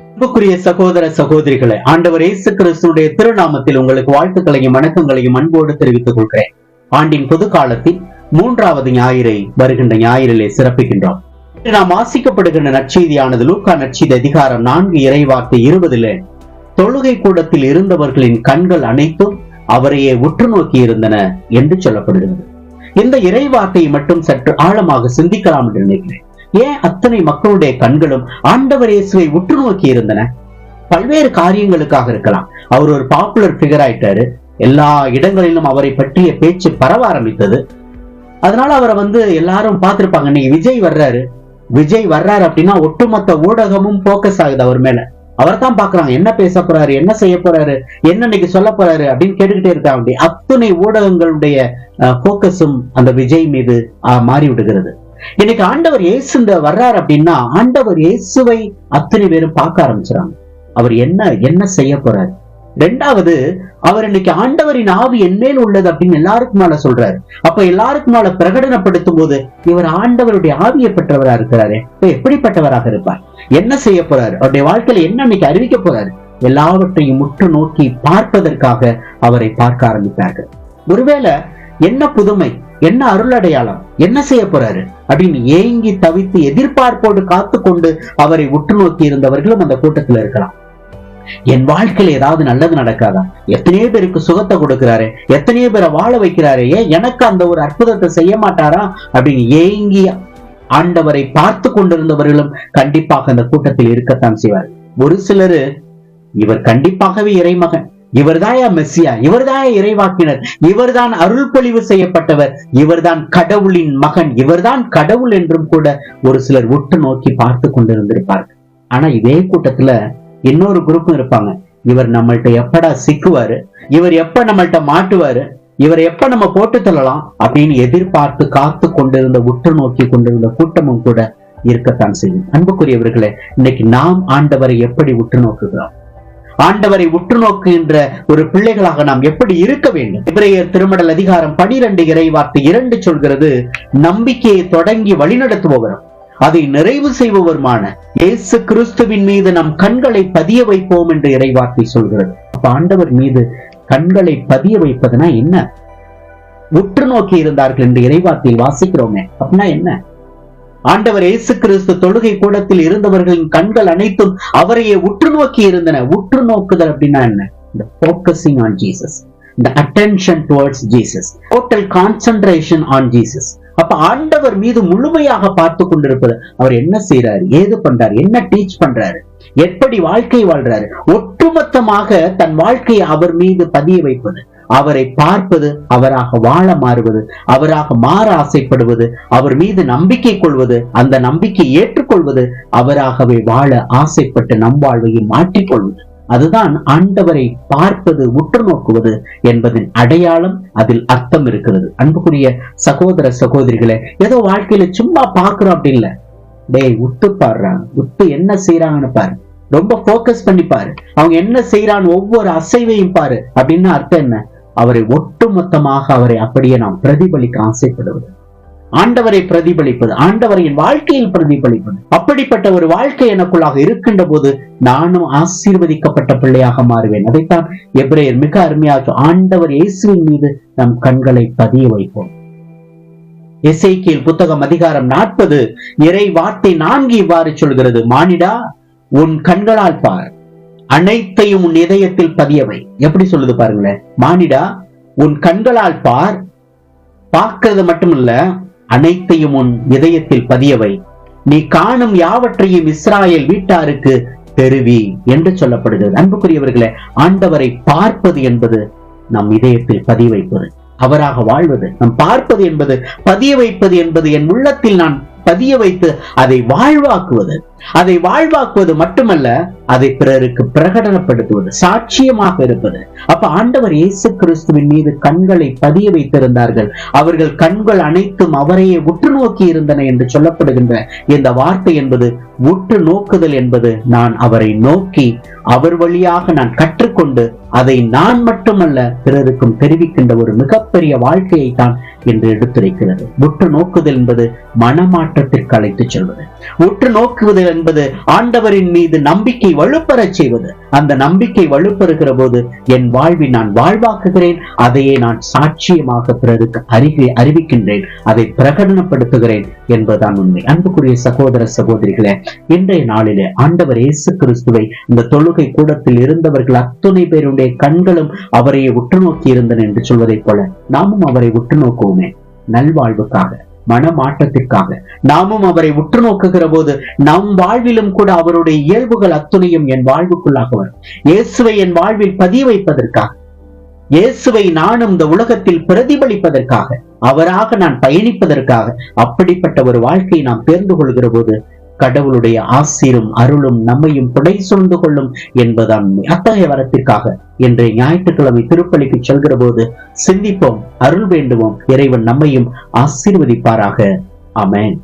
அன்புக்குரிய சகோதர சகோதரிகளை ஆண்டவர் இயேசு கிறிஸ்துடைய திருநாமத்தில் உங்களுக்கு வாழ்த்துக்களையும் வணக்கங்களையும் அன்போடு தெரிவித்துக் கொள்கிறேன். ஆண்டின் பொது காலத்தில் மூன்றாவது ஞாயிறை வருகின்ற ஞாயிறிலே சிறப்பிக்கின்றோம். இன்று நாம் ஆசிக்கப்படுகின்ற நற்செய்தியானது லூக்கா நற்செய்தி அதிகாரம் நான்கு இறைவாக்கு இருபதிலே தொழுகை கூடத்தில் இருந்தவர்களின் கண்கள் அனைத்தும் அவரையே உற்று நோக்கி இருந்தன என்று சொல்லப்படுகிறது. இந்த இறைவார்த்தையை மட்டும் சற்று ஆழமாக சிந்திக்கலாம் என்று நினைக்கிறேன். ஏன் அத்தனை மக்களுடைய கண்களும் ஆண்டவர் இயேசுவை உற்று நோக்கி இருந்தன? பல்வேறு காரியங்களுக்காக இருக்கலாம். அவர் ஒரு பாப்புலர் ஃபிகர் ஆயிட்டாரு. எல்லா இடங்களிலும் அவரை பற்றிய பேச்சு பரவ ஆரம்பித்தது. அதனால அவரை வந்து எல்லாரும் பார்த்திருப்பாங்க இன்னைக்கு விஜய் வர்றாரு. விஜய் வர்றாரு அப்படின்னா ஒட்டுமொத்த ஊடகமும் போக்கஸ் ஆகுது அவர் மேல. அவர் தான் பாக்குறாங்க என்ன பேச போறாரு? என்ன செய்ய போறாரு? என்ன இன்னைக்கு சொல்ல போறாரு? அப்படின்னு கேட்டுக்கிட்டே இருக்காங்க. அப்படி அத்தனை ஊடகங்களுடைய போக்கஸும் அந்த விஜய் மீது மாறி விடுகிறது இன்னைக்கு ஆண்டவர் இயேசு இந்த வர்றாரு அப்படின்னா ஆண்டவர் இயேசுவை அத்தனை பேரும் பார்க்க ஆரம்பிச்சுறாங்க. அவர் என்ன என்ன செய்ய போறாரு? ரெண்டாவது அவர் இன்னைக்கு ஆண்டவரின் ஆவி என்மேல் உள்ளது அப்படின்னு எல்லாருக்கு மேல சொல்றாரு. அப்ப எல்லாருக்கு மேல பிரகடனப்படுத்தும் போது இவர் ஆண்டவருடைய ஆவியை பெற்றவராக இருக்கிறாரு. இப்ப எப்படிப்பட்டவராக இருப்பார்? என்ன செய்ய போறாரு? அவருடைய வாழ்க்கையில என்ன இன்னைக்கு அறிவிக்க போறாரு? எல்லாவற்றையும் முற்று நோக்கி பார்ப்பதற்காக அவரை பார்க்க ஆரம்பித்தார்கள் ஒருவேளை என்ன புதுமை என்ன அருள் அடையாளம் என்ன செய்ய போறாரு? அப்படின்னு ஏங்கி தவித்து எதிர்பார்ப்போடு காத்து கொண்டு அவரை உற்று நோக்கி இருந்தவர்களும் அந்த கூட்டத்தில் இருக்கலாம். என் வாழ்க்கையில ஏதாவது நல்லது நடக்காதா? எத்தனையோ பேருக்கு சுகத்தை கொடுக்கிறாரு எத்தனையோ பேரை வாழ வைக்கிறாரு ஏன் எனக்கு அந்த ஒரு அற்புதத்தை செய்ய மாட்டாரா? அப்படின்னு ஏங்கி ஆண்டவரை பார்த்து கொண்டிருந்தவர்களும் கண்டிப்பாக அந்த கூட்டத்தில் இருக்கத்தான் செய்வார் ஒரு சிலரு இவர் கண்டிப்பாகவே இறைமகன். இவர்தாயா மெஸ்ஸியா? இவர்தாயா இறைவாக்கினர்? இவர்தான் அருள் பொழிவு செய்யப்பட்டவர்? இவர்தான் கடவுளின் மகன். இவர்தான் கடவுள் என்றும் கூட ஒரு சிலர் உற்று நோக்கி பார்த்து கொண்டிருந்திருப்பார்கள். ஆனா இதே கூட்டத்துல இன்னொரு குரூப்பும் இருப்பாங்க. இவர் நம்மள்ட்ட எப்படா சிக்குவாரு? இவர் எப்ப நம்மள்ட்ட மாட்டுவாரு? இவர் எப்ப நம்ம போட்டு தள்ளலாம்? அப்படின்னு எதிர்பார்த்து காத்து கொண்டிருந்த உற்று நோக்கி கொண்டிருந்த கூட்டமும் கூட இருக்கத்தான் செய்யும். அன்புக்குரியவர்களே இன்னைக்கு நாம் ஆண்டவரை எப்படி உற்று நோக்குகிறோம்? ஆண்டவரை உற்று நோக்குகின்ற ஒரு பிள்ளைகளாக நாம் எப்படி இருக்க வேண்டும்? இப்ரேயர் திருமடல் அதிகாரம் பனிரெண்டு இறைவார்த்தை இரண்டு சொல்கிறது நம்பிக்கையை தொடங்கி வழிநடத்துபவரும் அதை நிறைவு செய்பவருமான இயேசு கிறிஸ்துவின் மீது நம் கண்களை பதிய வைப்போம் என்று இறைவார்த்தை சொல்கிறது. அப்ப ஆண்டவர் மீது கண்களை பதிய வைப்பதுனா என்ன? உற்று நோக்கி இருந்தார்கள் என்று இறைவார்த்தையில் வாசிக்கிறோமே. அப்படின்னா என்ன? ஆண்டவர் இயேசு கிறிஸ்து தொழுகை கூடத்தில் இருந்தவர்களின் கண்கள் அனைத்தும் அவரையே உற்று நோக்கி இருந்தன. உற்று நோக்குதல் அப்படின்னா என்ன? இந்த போக்கசிங் ஆன் ஜீசஸ் இந்த attention towards Jesus total concentration on Jesus அப்ப ஆண்டவர் மீது முழுமையாக பார்த்து கொண்டிருப்பது அவர் என்ன செய்யறாரு ஏது பண்றாரு? என்ன டீச் பண்றாரு? எப்படி வாழ்க்கை வாழ்றாரு? ஒட்டுமொத்தமாக தன் வாழ்க்கையை அவர் மீது பதிய வைப்பது. அவரை பார்ப்பது அவராக வாழ மாறுவது அவராக மாற ஆசைப்படுவது அவர் மீது நம்பிக்கை கொள்வது அந்த நம்பிக்கை ஏற்றுக்கொள்வது அவராகவே வாழ ஆசைப்பட்டு நம் வாழ்வையும் மாற்றிக்கொள்வது அதுதான் ஆண்டவரை பார்ப்பது உற்று நோக்குவது என்பதன் அடையாளம் அதில் அர்த்தம் இருக்கிறது. அன்புக்குரிய சகோதர சகோதரிகளை ஏதோ வாழ்க்கையில சும்மா பாக்குறோம் அப்படி இல்ல. டேய் உத்து பாடுறாங்க உத்து என்ன செய்யறாங்கன்னு பாரு. ரொம்ப போக்கஸ் பண்ணி பாரு. அவங்க என்ன செய்யறான்னு ஒவ்வொரு அசைவையும் பாரு. அப்படின்னு அர்த்தம் என்ன? அவரை ஒட்டுமொத்தமாக அவரை அப்படியே நாம் பிரதிபலிக்க ஆசைப்படுவது. ஆண்டவரை பிரதிபலிப்பது ஆண்டவரின் வாழ்க்கையில் பிரதிபலிப்பது. அப்படிப்பட்ட ஒரு வாழ்க்கை எனக்குள்ளாக இருக்கின்ற போது நானும் ஆசீர்வதிக்கப்பட்ட பிள்ளையாக மாறுவேன். அதைத்தான் எப்ரேயர் மிக அருமையாக ஆண்டவர் இயேசுவின் மீது நம் கண்களை பதிய வைப்போம். இசைக்கியல் புத்தகம் அதிகாரம் நாற்பது இறை வார்த்தை நான்கு இவ்வாறு சொல்கிறது மானிடா உன் கண்களால் பார். அனைத்தையும் உன் இதயத்தில் பதியவை. எப்படி சொல்லுது பாருங்களேன். மானிடா உன் கண்களால் பார் பார்க்கிறது மட்டுமல்ல அனைத்தையும் உன் இதயத்தில் பதியவை. நீ காணும் யாவற்றையும் இஸ்ராயல் வீட்டாருக்கு தெருவி என்று சொல்லப்படுகிறது. அன்புக்குரியவர்களே ஆண்டவரை பார்ப்பது என்பது நம் இதயத்தில் பதிய வைப்பது அவராக வாழ்வது நம் பார்ப்பது என்பது பதிய வைப்பது என்பது என் உள்ளத்தில் நான் பதிய வைத்து அதை வாழ்வாக்குவது. அதை வாழ்வாக்குவது மட்டுமல்ல அதை பிறருக்கு பிரகடனப்படுத்துவது சாட்சியமாக இருப்பது. அப்ப ஆண்டவர் இயேசு கிறிஸ்துவின் மீது கண்களை பதிய வைத்திருந்தார்கள். அவர்கள் கண்கள் அனைத்தும் அவரையே உற்று நோக்கி இருந்தன என்று சொல்லப்படுகின்ற இந்த வார்த்தை என்பது உற்று நோக்குதல் என்பது நான் அவரை நோக்கி அவர் வழியாக நான் கற்றுக்கொண்டு அதை நான் மட்டுமல்ல பிறருக்கும் தெரிவிக்கின்ற ஒரு மிகப்பெரிய வாழ்க்கையை தான் என்று எடுத்துரைக்கிறது. உற்று நோக்குதல் என்பது மனமாற்றத்திற்கு அழைத்துச் செல்வது. உற்று நோக்குவது என்பது ஆண்டவரின் மீது நம்பிக்கை வலுப்பெறச் செய்வது. அந்த நம்பிக்கை வலுப்பெறுகிற போது என் வாழ்வை நான் வாழ்வாக்குகிறேன். அதையே நான் சாட்சியமாக பிறருக்கு அறிவி அறிவிக்கின்றேன். அதை பிரகடனப்படுத்துகிறேன் என்பதுதான் உண்மை. அன்புக்குரிய சகோதர சகோதரிகளே இன்றைய நாளிலே ஆண்டவர் இயேசு கிறிஸ்துவை இந்த தொழுகை கூடத்தில் இருந்தவர்கள் அத்துணை பேருடைய கண்களும் அவரையே உற்று நோக்கி இருந்தன என்று சொல்வதைப் போல நாமும் அவரை உற்று நோக்குவோமே நல்வாழ்வுக்காக. மனமாட்டத்திற்காக நாமும் அவரை உற்று நோக்குகிற போது நம் வாழ்விலும் கூட அவருடைய இயல்புகள் அத்துணையும் என் வாழ்வுக்குள்ளாக வரும். இயேசுவை என் வாழ்வில் பதிய வைப்பதற்காக இயேசுவை நானும் இந்த உலகத்தில் பிரதிபலிப்பதற்காக அவராக நான் பயணிப்பதற்காக அப்படிப்பட்ட ஒரு வாழ்க்கையை நாம் தேர்ந்து கொள்கிற போது கடவுளுடைய ஆசீரும் அருளும் நம்மையும் புடை சூழ்ந்து கொள்ளும் என்பதான் அத்தகைய வரத்திற்காக இன்றைய ஞாயிற்றுக்கிழமை திருப்பலிக்கு செல்கிற போது சிந்திப்போம் அருள் வேண்டுவோம். இறைவன் நம்மையும் ஆசீர்வதிப்பாராக. அமேன்